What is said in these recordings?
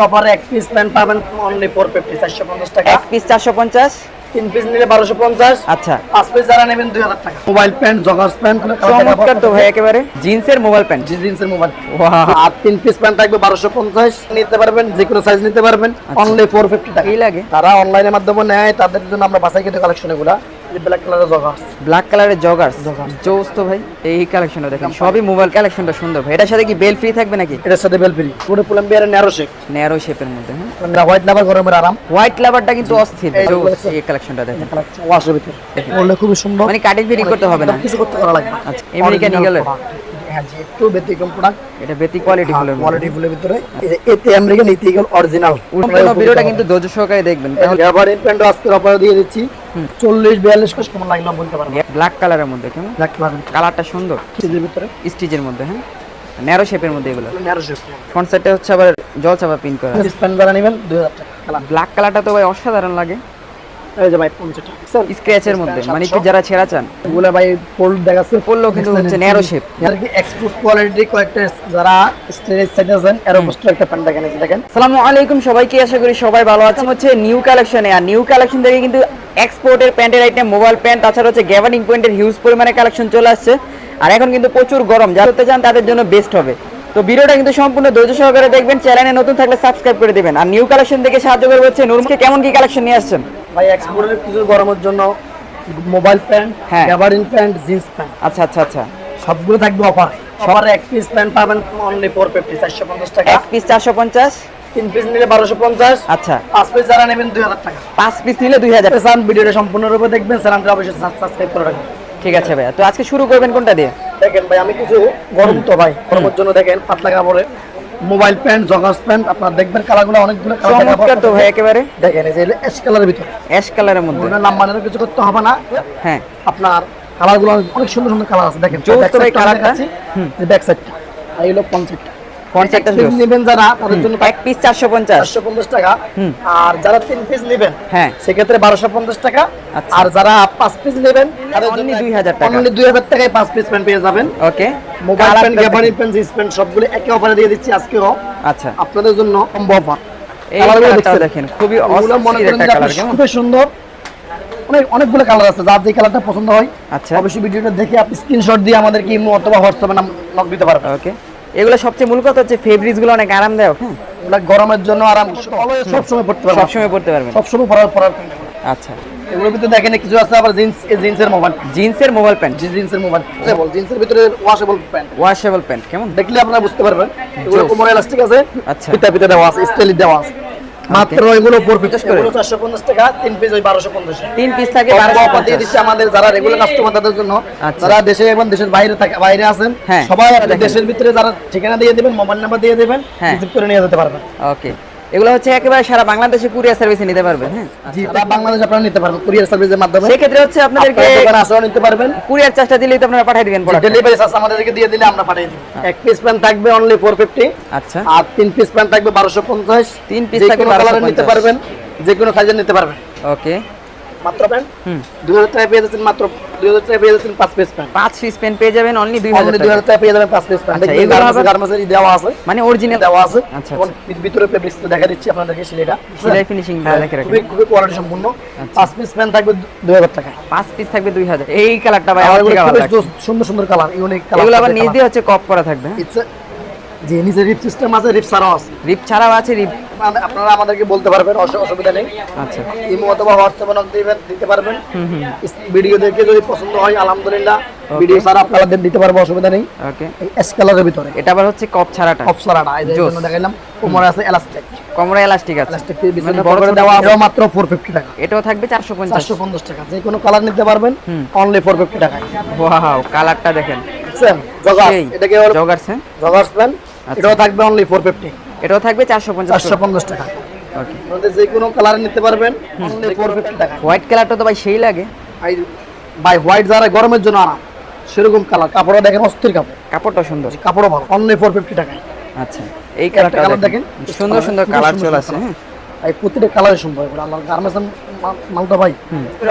অফারে এক piece pant পাবেন অনলি টাকা। এক পিস চারশো পঞ্চাশ? তিন পিস নিলে বারোশো পঞ্চাশ। আচ্ছা। পাঁচ পিস যারা নেবেন দুই হাজার টাকা। মোবাইল প্যান্ট জগার্স প্যান্ট চমৎকার তো ভাই একেবারে। জিন্সের মোবাইল প্যান্ট জিন্সের মোবাইল. আর তিন পিস প্যান্ট থাকবে বারোশো পঞ্চাশ। নিতে পারবেন যে কোনো সাইজ নিতে পারবেন। অনলি ফোর ফিফটি টাকা। কি লাগে? তারা অনলাইনের মাধ্যমে নেয় তাদের জন্য আমরা বাসায় কিন্তু কালেকশন এগুলা। ব্ল্যাক কালারের জগার্স কালারের জগার্স জোস তো ভাই এই কালেকশনটা দেখেন সবই মোবাইল কালেকশনটা সুন্দর ভাই। এটার সাথে কি বেল ফ্রি থাকবে নাকি? এটার সাথে বেলফিরি পুরো পুলাম্বিয়ারের ন্যারো শেক ন্যারো শেপের মধ্যে হ্যাঁ? হোয়াইট লাভার গরমের আরাম। হোয়াইট লাভারটা কিন্তু অস্থির এই জোস এই কালেকশনটা দেখেন। ওয়াশের ভিতরে। বললে খুবই সুন্দর। মানে কাটিং ফিটিং করতে হবে না? কিছু করতে করা লাগবে। আচ্ছা, আমেরিকান। হ্যাঁ জি একটু ব্যতিক্রম প্রোডাক্ট এটা বেতি কোয়ালিটি ফুলের কোয়ালিটি ফুলের ভিতরে। এতে আমেরিকান এতে ইগল অরিজিনাল ভিডিওটা কিন্তু ধৈর্য সহকারে দেখবেন। তাহলে আজকে অফার দিয়ে দিচ্ছি। চল্লিশ বিয়াল্লিশ কোশ কেমন লাগল বলতে পারব। ব্ল্যাক কালারের মধ্যে কেমন? পারবেন কালারটা সুন্দর। ভিতরে? স্টিচের মধ্যে হ্যাঁ? ন্যারো শেপের মধ্যে এগুলো? ন্যারো শেপ হচ্ছে আবার জল চাপা পিন করা। নেবেন টাকা ব্ল্যাক কালারটা তো ভাই অসাধারণ লাগে। এই যে ভাই পঞ্চাশ টাকা। স্ক্র্যাচের মধ্যে। মানে একটু যারা ছেঁড়া চান। এগুলো ভাই ফোল্ড দেখাচ্ছে। পড়লেও কিন্তু হচ্ছে ন্যারো শেপ আর কি এক্সপোর্ট কোয়ালিটি কয়েকটা যারা স্টেজ সাইডে আছেন এর অবস্থা একটা প্যান্ট দেখেন এই দেখেন। সালামু আলাইকুম সবাইকে আশা করি সবাই ভালো আছেন। হচ্ছে নিউ কালেকশনে আর নিউ কালেকশন থেকে কিন্তু এক্সপোর্টের প্যান্টের আইটেম মোবাইল প্যান্ট তাছাড়া হচ্ছে গ্যাভানিং পয়েন্টের হিউজ পরিমাণে কালেকশন চলে আসছে। আর এখন কিন্তু প্রচুর গরম যারা করতে চান তাদের জন্য বেস্ট হবে। তো ভিডিওটা কিন্তু সম্পূর্ণ ধৈর্য সহকারে দেখবেন চ্যানেলে নতুন থাকলে সাবস্ক্রাইব করে দিবেন। আর নিউ কালেকশন থেকে সাহায্য করবে হচ্ছে নুরমকে কেমন কি কালেকশন নিয়ে আসছেন? ভাই এক্সপোর্টের কিছু গরমের জন্য মোবাইল প্যান্ট হ্যাঁ। Gabardine pant jeans pant. আচ্ছা আচ্ছা আচ্ছা। সবগুলো থাকবে অফার অফারে এক পিস প্যান্ট পাবেন অনলি ফোর ফিফটি চারশো পঞ্চাশ টাকা। এক পিস চারশো পঞ্চাশ। মোবাইল প্যান্ট জগার্স প্যান্ট আপনারা দেখবেন কালারগুলো অনেকগুলো একেবারে। দেখেন এই কালারের ভিতর। অ্যাশ কালারের মধ্যে। কোনো নাম্বারের কিছু করতে হবে না। হ্যাঁ। আপনার কালারগুলো অনেক সুন্দর সুন্দর কালার আছে দেখেন। ব্যাক সাইডটা কালার আছে ব্যাক পঞ্চাশটা আপনাদের জন্য কম্বো অফার দেখেন খুবই কালার সুন্দর। অনেক অনেকগুলো কালার আছে যার যে কালারটা পছন্দ হয়। আচ্ছা। অবশ্যই ভিডিওটা দেখে আপনি স্ক্রিনশট দিয়ে আমাদেরকে অথবা হোয়াটসঅ্যাপে নাম নক দিতে পারবেন। ওকে এগুলো সবচেয়ে মূল কথা হচ্ছে ফেব্রিক্সগুলো অনেক আরামদায়ক। হ্যাঁ এগুলা গরমের জন্য আরাম সব সময় পড়তে পারবেন। সবসময় পড়তে পারবেন। সব সময় পরার পরার আচ্ছা। এগুলোর ভিতরে দেখেন কিছু আছে আবার জিন্স জিন্সের মোবাইল জিন্সের মোবাইল প্যান্ট জিন্সের মোবাইল বল জিন্সের ভিতরে ওয়াশেবল প্যান্ট ওয়াশেবল প্যান্ট কেমন? দেখলে আপনারা বুঝতে পারবেন। এগুলো কোমরে ইলাস্টিক আছে আচ্ছা। পিতা পিতা দেওয়া আছে স্টাইলিশ দেওয়া আছে। মাত্র এগুলো ফোর Just করে। এগুলো চারশো পঞ্চাশ টাকা তিন পিস ওই বারোশো পঞ্চাশ তিন পিস থাকে কম্বো বারোশো অফার দিয়ে দিচ্ছি আমাদের যারা রেগুলার কাস্টমার তাদের জন্য আচ্ছা। যারা দেশে এবং দেশের বাইরে থাকে বাইরে আছেন হ্যাঁ। সবাই দেশের ভিতরে যারা ঠিকানা দিয়ে দিবেন মোবাইল নাম্বার দিয়ে দিবেন হ্যাঁ। রিসিভ করে নিয়ে যেতে পারবেন ওকে এগুলো হচ্ছে একেবারে সারা বাংলাদেশে কুরিয়ার সার্ভিসে নিতে পারবেন হ্যাঁ? জি তারা বাংলাদেশে আপনারা নিতে পারবেন কুরিয়ার সার্ভিসের মাধ্যমে। সেক্ষেত্রে হচ্ছে আপনাদেরকে আপনাদের দোকানে আসাও নিতে পারবেন কুরিয়ার চার্জটা দিলেই তো আপনারা পাঠিয়ে দিবেন ডেলিভারি চার্জ আমাদেরকে দিয়ে দিলে আমরা পাঠিয়ে দিই এক পিস প্যান থাকবে অনলি ফোর ফিফটি আচ্ছা। আর তিন পিস প্যান থাকবে বারোশো পঞ্চাশ। তিন পিস থাকবে কোনো 1250 নিতে পারবেন যে কোনো সাইজের নিতে পারবেন। ওকে মাত্র প্যান্ট? দুই হাজার টাকা পেয়ে যাচ্ছেন মাত্র দুই হাজার টাকা পেয়ে যাচ্ছেন পাঁচ পিস প্যান্ট। পাঁচ পিস পেন পেয়ে যাবেন অনলি দুই হাজার দুই হাজার টাকা পেয়ে যাবেন পাঁচ পিস প্যান্ট। দেখবেন এগুলো গার্মেন্টস আবার- গার্মেন্টসের দেওয়া আছে। মানে অরিজিনাল দেওয়া আছে। আচ্ছা, ভিতরে ফেব্রিক্স দেখা দিচ্ছি আপনাদেরকে সেটা। সেলাই ফিনিশিং দেখে রাখেন। খুবই খুবই কোয়ালিটি সম্পূর্ণ। পাঁচ পিস প্যান্ট থাকবে দুই হাজার টাকা পাঁচ পিস থাকবে দুই হাজার। এই কালারটা ভাই আমার সুন্দর সুন্দর কালার ইউনিক কালার এগুলো আবার নিচ দিয়ে হচ্ছে কপ করা থাকবে যে নিচে রিপ সিস্টেম আছে রিপ ছাড়াও আছে। রিপ ছাড়াও আছে রিপ আপনারা- আমাদেরকে বলতে পারবেন অসুবিধা নেই। আচ্ছা। ইমো অথবা হোয়াটসঅ্যাপে নক দিবেন দিতে পারবেন। ভিডিও দেখে যদি পছন্দ হয় আলহামদুলিল্লাহ। ভিডিও ছাড়া আপনারা দিতে পারব অসুবিধা নেই। ওকে ভিতরে। এটা আবার হচ্ছে কপ ছাড়াটা। অফ ছাড়াটা এই জন্য দেখাইলাম কোমরে আছে এলাস্টিক কমরা এলাস্টিক আছে। এলাস্টিক মানে বড় করে দেওয়া আছে মাত্র 450 টাকা। এটাও থাকবে চারশো পঞ্চাশ। 450 টাকা। যে কোনো কালার নিতে পারবেন অনলি 450 টাকায়। ওয়াও কালারটা দেখেন। জগার্স এটাকে জগার্স হ্যাঁ? জগার্স প্যান্ট এটাও থাকবে অনলি 450 এটাও থাকবে চারশো পঞ্চাশ 450 টাকা। ওকে আপনাদের যে কোনো কালার নিতে পারবেন অনলি 450 টাকা। হোয়াইট কালারটা তো ভাই সেই লাগে। ভাই ভাই হোয়াইট যারা গরমের জন্য আরাম সেরকম কালার কাপড়ও দেখেন অস্থির কাপড়। কাপড়টা সুন্দর। কাপড়ও ভালো অনলি 450 টাকা আচ্ছা এই কালারটা colour দেখেন। সুন্দর সুন্দর কালার চলে সুন্দর আসছে হ্যাঁ। ভাই প্রতিটা কালারে সম্ভব এগুলো আমার গার্মেন্টস মালটা ভাই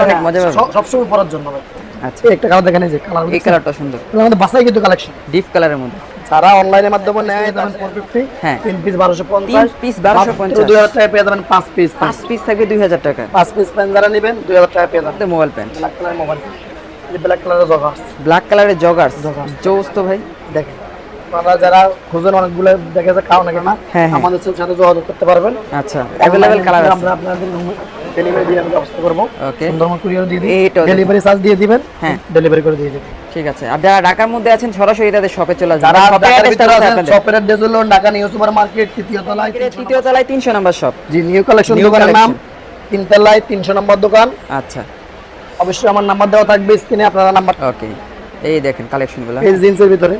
অনেক মজা পাবে সব- সবসময় পরার জন্য ভাই। আচ্ছা। এই একটা কালার দেখেন এই যে কালার এই কালারটা সুন্দর। আমাদের বাসায় কিন্তু কালেকশন ডিপ কালারের মধ্যে। সারা অনলাইনের মাধ্যমে নেয় ফোর ফিফটি হ্যাঁ। তিন পিস বারোশো তিন পঞ্চাশ 1250 দুই হাজার টাকা পেয়ে যাবেন পাঁচ পিস পাঁচ। পিস থাকবে দুই হাজার টাকা। পাঁচ পিস পেন যারা নেবেন দুই হাজার টাকা পেয়ে যাবেন। Mobile pant black colour mobile black কালারের জগার্স ব্ল্যাক কালারের জগার্স Joggers। জোস তো ভাই? দেখেন আপনারা যারা খুঁজেন অনেকগুলো দেখে যে খাও না হ্যাঁ, হ্যাঁ। আমাদের সাথে যোগাযোগ করতে পারবেন। আচ্ছা অ্যাভেলেবেল কালার আছে। আমরা আপনাদের ডেলিভারি দিয়ে আমি ব্যবস্থা করব। ওকে সুন্দরবন কুরিয়ার দিয়ে দিই। ডেলিভারি চার্জ দিয়ে দিবেন। হ্যাঁ। ডেলিভারি করে দিয়ে দিবেন। ঠিক আছে। আর যারা ঢাকার মধ্যে আছেন সরাসরি তাদের শপে চলে যারা শপের ঢাকার অ্যাড্রেসটা ভিতরে কোথায় আছেন আপনাদের? অ্যাড্রেস হলো ঢাকা নিউ সুপার মার্কেট তৃতীয় তলায় তৃতীয় তলায় তিনশো number shop G new collection দোকানের নাম। তিনতলায় তিনশো নম্বর দোকান। আচ্ছা। অবশ্যই আমার নাম্বার দেওয়া থাকবে স্ক্রিনে আপনারা নাম্বার ওকে এই দেখেন কালেকশনগুলো এই জিন্সের ভিতরে।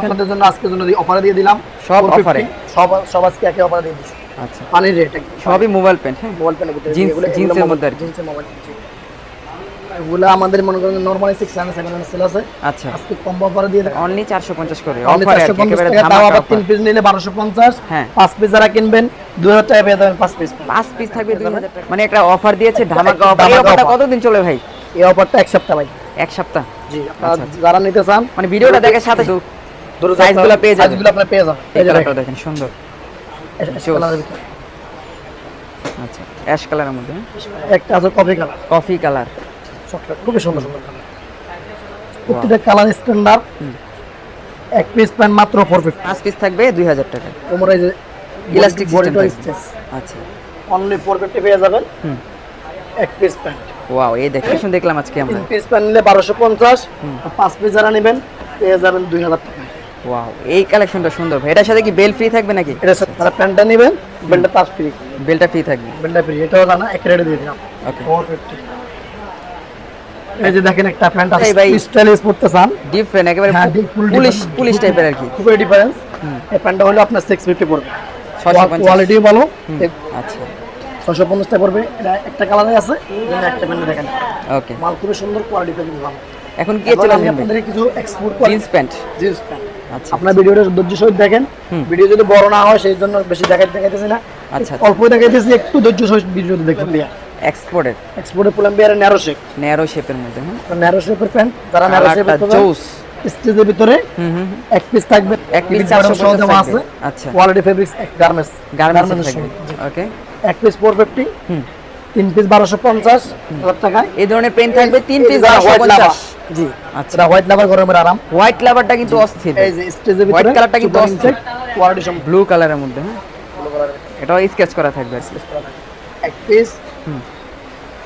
আপনাদের জন্য আজকের জন্য অফারে দিয়ে দিলাম। সব 450 offer এ? সব সব আজকে একে অফারে দিয়ে দিচ্ছি। আচ্ছা। পানির রেট সবই মোবাইল প্যান্ট হ্যাঁ? মোবাইল ভিতরে jeans মধ্যে আর জিন্সের মোবাইল এগুলো আমাদের মনে করেন নরমালি সেল আছে। আচ্ছা। আজকে কম অফারে দিয়ে অনলি চারশো পঞ্চাশ করে। অনলি অফারে একেবারে আবার offer। তিন পিস নিলে বারোশো পঞ্চাশ। হ্যাঁ। পাঁচ পিস যারা কিনবেন দুই হাজার টাকা পেয়ে যাবেন পাঁচ পিস পাঁচ পিস থাকবে দুই হাজার টাকা। মানে একটা অফার দিয়েছে ধামাকা অফার এই অফারটা কতদিন চলে ভাই? এই অফারটা এক সপ্তাহ ভাই। এক সপ্তাহ? জি আপনারা আচ্ছা, আচ্ছা। যারা নিতে চান মানে ভিডিওটা দেখার সাথে তো ধরো size গুলো পেয়ে যাবেন। সাইজগুলো আপনারা পেয়ে যাবেন। এই দেখেন সুন্দর। আচ্ছা অ্যাশ কালারের মধ্যে? একটা আছে coffee colour coffee colour chocolate খুবই সুন্দর সুন্দর কালার প্রত্যেকটা কালার স্ট্যান্ডার্ড এক পিস প্যান্ট মাত্র ফোর ফিফটি পাঁচ পিস থাকবে দুই হাজার টাকা। তোমরা এই যে আচ্ছা। অনলি ফোর ফিফটি পেয়ে যাবেন। এক পিস প্যান্ট ওয়াও এই দেখেন দেখলাম আজকে আমরা। পিস প্যান্ট নিলে বারোশো পঞ্চাশ। পাঁচ পিস যারা নেবেন পেয়ে যাবেন দুই হাজার টাকা। ওয়াও এই কালেকশনটা সুন্দর ভাই। এটার সাথে কি বেল ফ্রি থাকবে নাকি? এটা সাথে যারা প্যান্টটা নেবেন বেলটা তার ফ্রি বেলটা ফ্রি থাকবে। বেলটা ফ্রি এটাও জানা এক রেটে দিয়ে দিলাম। ওকে ফোর ফিফটি এই যে দেখেন একটা প্যান্ট আছে স্টাইলিশ পড়তে চান। ডিফারেন্ট একেবারে পুলিশ পুলিশ টাইপের আর কি। খুবই ডিফারেন্স এই প্যান্টটা হলো আপনার সিক্স ফিফটি পড়বে। ছশো পঞ্চাশ। ভালো। আচ্ছা। ছশো পঞ্চাশটা পড়বে। এটা একটা কালারে আছে। একটা প্যান্ট দেখেন। ওকে মাল খুবই সুন্দর কোয়ালিটি খুবই ভালো। এখন কি চলে আমি আসবে? আপনাদের কিছু export jeans pant jeans pant আচ্ছা আপনার ভিডিওটা ধৈর্য সহিত দেখেন। ভিডিও যদি বড় না হয় সেই জন্য বেশি দেখাই দেখাইতেছি না। আচ্ছা, অল্প দেখাইতেছি একটু ধৈর্য সহিত ভিডিও দেখবেন বিয়ার এক্সপোর্টেড এক্সপোর্টে পুলাম্বিয়ারের ন্যারো শেপ ন্যারো শেপের মধ্যে হ্যাঁ ন্যারো শেপের প্যান্ট যারা ন্যারো শেপের জোস স্টেজের ভিতরে হুম হুম এক পিস থাকবে এক পিস বটম 450 সহ দেওয়া আছে। আচ্ছা। কোয়ালিটি ফেব্রিক্স গার্মেন্টস গার্মেন্টস থাকবে। ওকে এক পিস ফোর ফিফটি হুম। তিন পিস বারোশো পঞ্চাশ টাকায়। এই ধরনের পেন থাকবে তিন পিস জি আচ্ছা। হোয়াইট লাভার গরমের আরাম। হোয়াইট লাভারটা কিন্তু অস্থির। এই যে স্টেজের White ভিতরে colourটা কিন্তু অস্থির। কোয়ালিটি সম্পূর্ণ। ব্লু কালারের মধ্যে হ্যাঁ? এটাও স্কেচ করা থাকবে এক পিস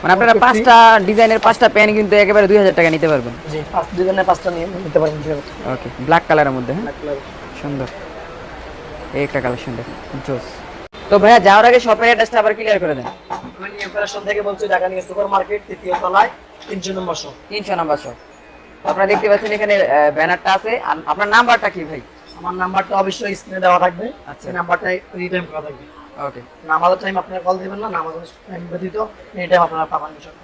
মানে আপনারা পাঁচটা ডিজাইনের পাঁচটা প্যান কিন্তু একেবারে দুই হাজার টাকা নিতে পারবেন। জি পাঁচ ডিজাইনের পাঁচটা নিয়ে নিতে পারবেন ওকে ব্ল্যাক কালারের মধ্যে হ্যাঁ? সুন্দর। এই একটা কালেকশন দেখুন। জোস। তো ভাইয়া যাওয়ার আগে শপের অ্যাড্রেসটা আবার ক্লিয়ার করে দেন। আমি নিউ অপারেশন থেকে বলছি ঢাকা নিউ সুপার মার্কেট তৃতীয় তলায় তিনশো নম্বর তিনশো নম্বর শো আপনারা দেখতে পাচ্ছেন এখানে ব্যানারটা আছে। আর আপনার নাম্বারটা কি ভাই? আমার নাম্বারটা অবশ্যই স্ক্রিনে দেওয়া থাকবে। আচ্ছা। নাম্বারটা রিটার্ন করা থাকবে। ওকে নামাজের টাইম আপনারা কল দিবেন না নামাজের টাইম ব্যতীত এনি টাইম আপনারা পাবেন। বিষয়